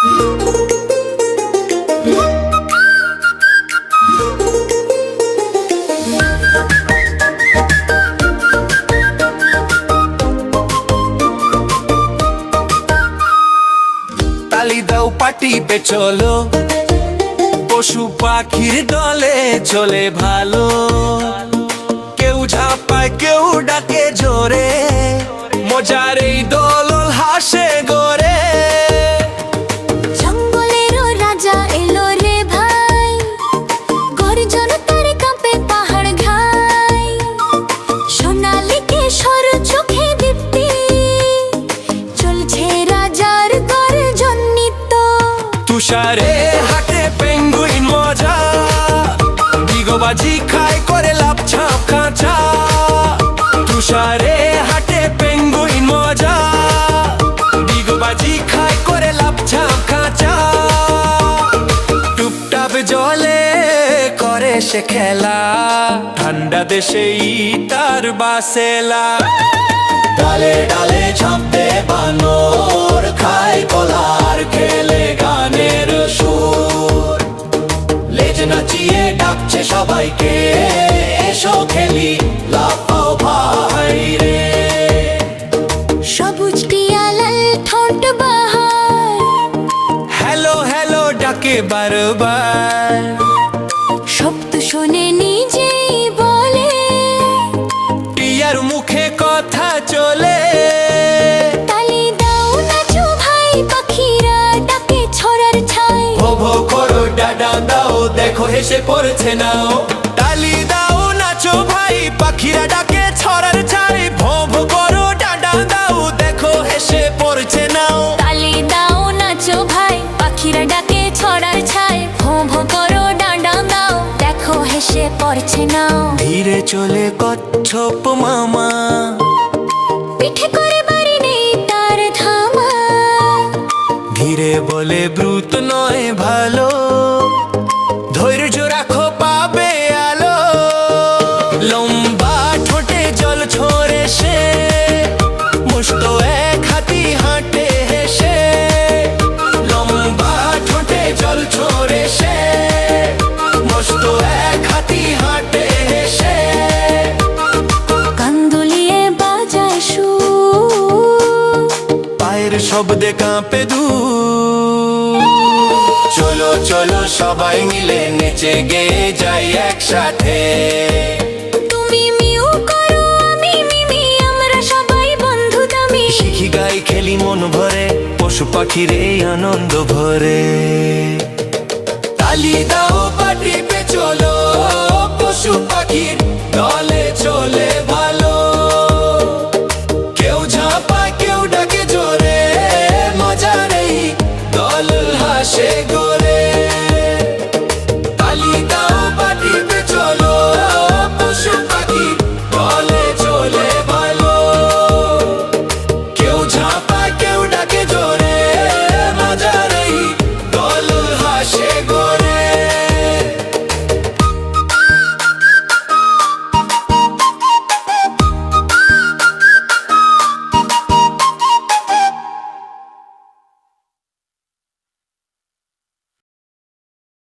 তালি দাও পাটি পে চলো। পশু পাখির দলে চলে ভালো। কেউ ঝাপায়, কেউ ডাকে জোরে। মজার এই দল হাসে তুষারে হাটে পেঙ্গুইন মজা, দিগবাজি খায় করে লাভ ছাপ কাঁচা তুষারে হাটে পেঙ্গুইন মজা, দিগবাজি খায় করে লাভ ছাপ কাঁচা টুপটাপ জলে করে সে খেলা, ঠান্ডা দেশেই তার বাসেলা। সবাইকে এসো খেলি লাফাও ভাই রে। সবুজ টিয়ালাল ঠোঁট বাহার। হ্যালো হ্যালো ডাকে বারবার। শব্দ শুনে নিজেই দেখো হেসে পড়ছে নাও তালি দাও নাচো ভাই পাখিরা ডাকে ছড়ার ছাই ভো ভো করো ডাডা দাও দেখো হেসে পড়ছে নাও তালি দাও নাচো ভাই পাখিরা ডাকে ছড়ার ছাই ভো ভো করো ডাঁডা দাও দেখো হেসে পড়ছে নাও ধীরে চলে কচ্ছপ মামা। পিঠে করে বাড়ি নেই তার ধামা। ধীরে বলে ব্রুত নয় ভালো। শব্দে কাঁপে দু চলো চলো সবাই মিলে নেচে গে যাই একসাথে। তুমি মিউ করো আমি মিমি আমরা সবাই বন্ধু দামি। শিখি গাই খেলি মন ভরে পশু পাখির এই আনন্দ ভরে। তালি দাও পাটি